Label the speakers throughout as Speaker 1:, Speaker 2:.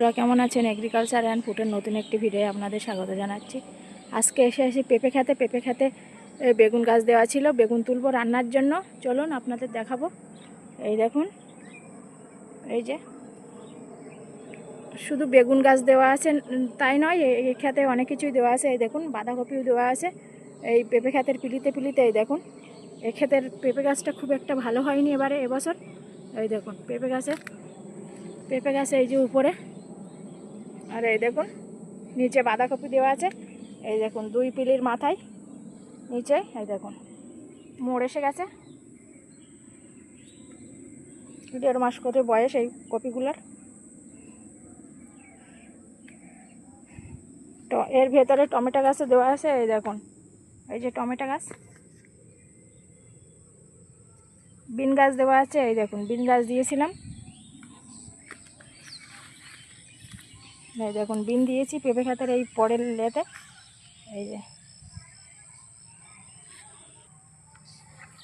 Speaker 1: আপনারা কেমন আছেন? এগ্রিকালচার অ্যান্ড ফুডের নতুন একটি ভিডিও আপনাদের স্বাগত জানাচ্ছি। আজকে এসে এসে পেঁপে খেতে পেঁপে খেতে বেগুন গাছ দেওয়া ছিল। বেগুন তুলবো রান্নার জন্য। চলুন আপনাদের দেখাবো। এই দেখুন। এই যে। শুধু বেগুন গাছ দেওয়া আছে তাই নয় এই- এই খেতে অনেক কিছুই দেওয়া আছে। এই দেখুন, বাঁধাকপিও দেওয়া আছে। এই পেঁপে খেতের পিলিতে পিলিতে এই দেখুন। এই ক্ষেতের পেঁপে গাছটা খুব একটা ভালো হয়নি এবারে, এবছর। এই দেখুন, পেঁপে গাছে পেঁপে গাছে এই যে উপরে। আর এই দেখুন, নিচে বাঁধাকপি দেওয়া আছে। এই দেখুন, দুই পিলির মাথায় নিচে, এই দেখুন, মোড় এসে গেছে। দেড় মাস করে বয়স এই কপিগুলোর? তো এর ভেতরে টমেটো গাছে দেওয়া আছে, এই দেখুন, এই যে টমেটো গাছ। বিন গাছ দেওয়া আছে, এই দেখুন, বিন গাছ দিয়েছিলাম। এই দেখুন, বিন দিয়েছি, পেঁপে খাতের এই পরের লেতে। এই যে।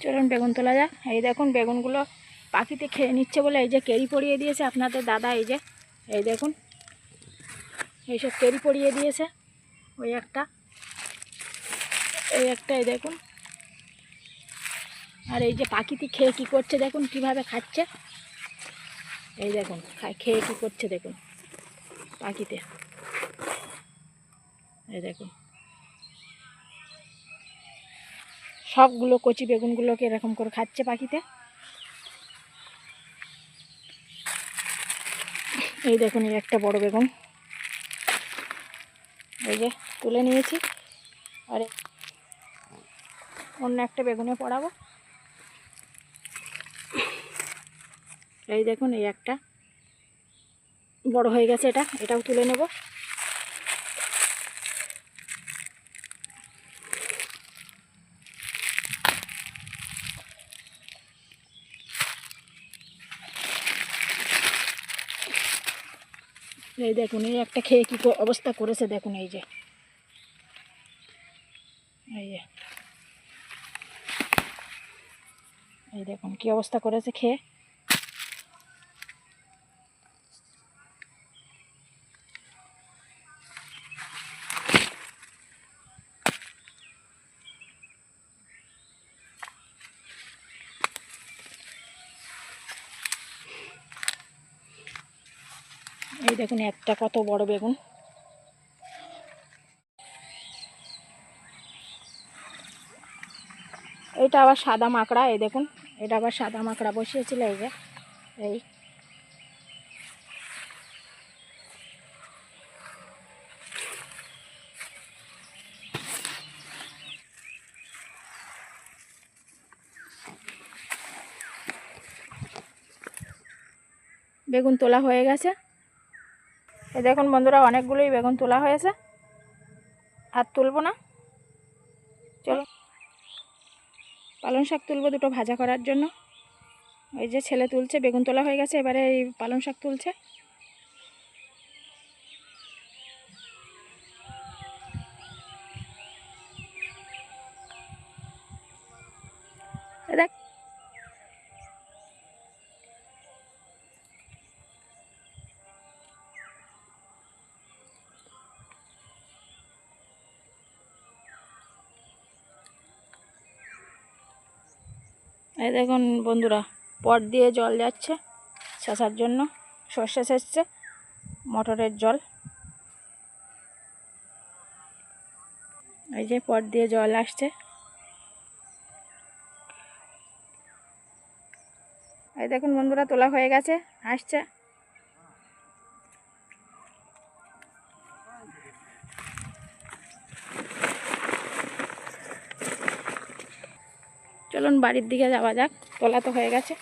Speaker 1: চলুন বেগুন তোলা যাক। এই দেখুন, বেগুনগুলো পাখিতে খেয়ে নিচ্ছে বলে এই যে কেরি পরিয়ে দিয়েছে আপনাদের দাদা, এই যে। এই দেখুন, এইসব কেরি পরিয়ে দিয়েছে, ওই একটা। এই একটা, এই দেখুন। আর এই যে পাখিতে খেয়ে কি করছে দেখুন, কীভাবে খাচ্ছে? এই দেখুন খেয়ে কি করছে দেখুন। পাখিতে। এই দেখুন সবগুলো কচি বেগুনগুলোকে এরকম করে খাচ্ছে পাখিতে। এই দেখুন, এই একটা বড় বেগুন। এই যে, তুলে নিয়েছি। আর অন্য একটা বেগুনে পড়াবো। এই দেখুন, এই একটা। বড় হয়ে গেছে এটা, এটাও তুলে নেব। এই দেখুন, এই একটা খেয়ে কি অবস্থা করেছে দেখুন এই যে। এই যে। এই দেখুন, কি অবস্থা করেছে খেয়ে। এই দেখুন, একটা কত বড় বেগুন। এটা আবার সাদা মাকড়া, এই দেখুন, এটা আবার সাদা মাকড়া বসিয়েছিল, এই যে, এই। বেগুন তোলা হয়ে গেছে। এই দেখুন বন্ধুরা, অনেকগুলোই বেগুন তোলা হয়েছে। আর তুলবো না। চলো। পালং শাক তুলবো দুটো ভাজা করার জন্য। ওই যে ছেলে তুলছে, বেগুন তোলা হয়ে গেছে, এবারে এই পালং শাক তুলছে। দেখ এই দেখুন বন্ধুরা, পট দিয়ে জল যাচ্ছে সেচার জন্য। সর্ষে সেচছে, মটরের জল। এই যে পট দিয়ে জল আসছে। এই দেখুন বন্ধুরা, তোলা হয়ে গেছে, আসছে। চলুন বাড়ির দিকে যাওয়া যাক তোলা তো হয়ে গেছে।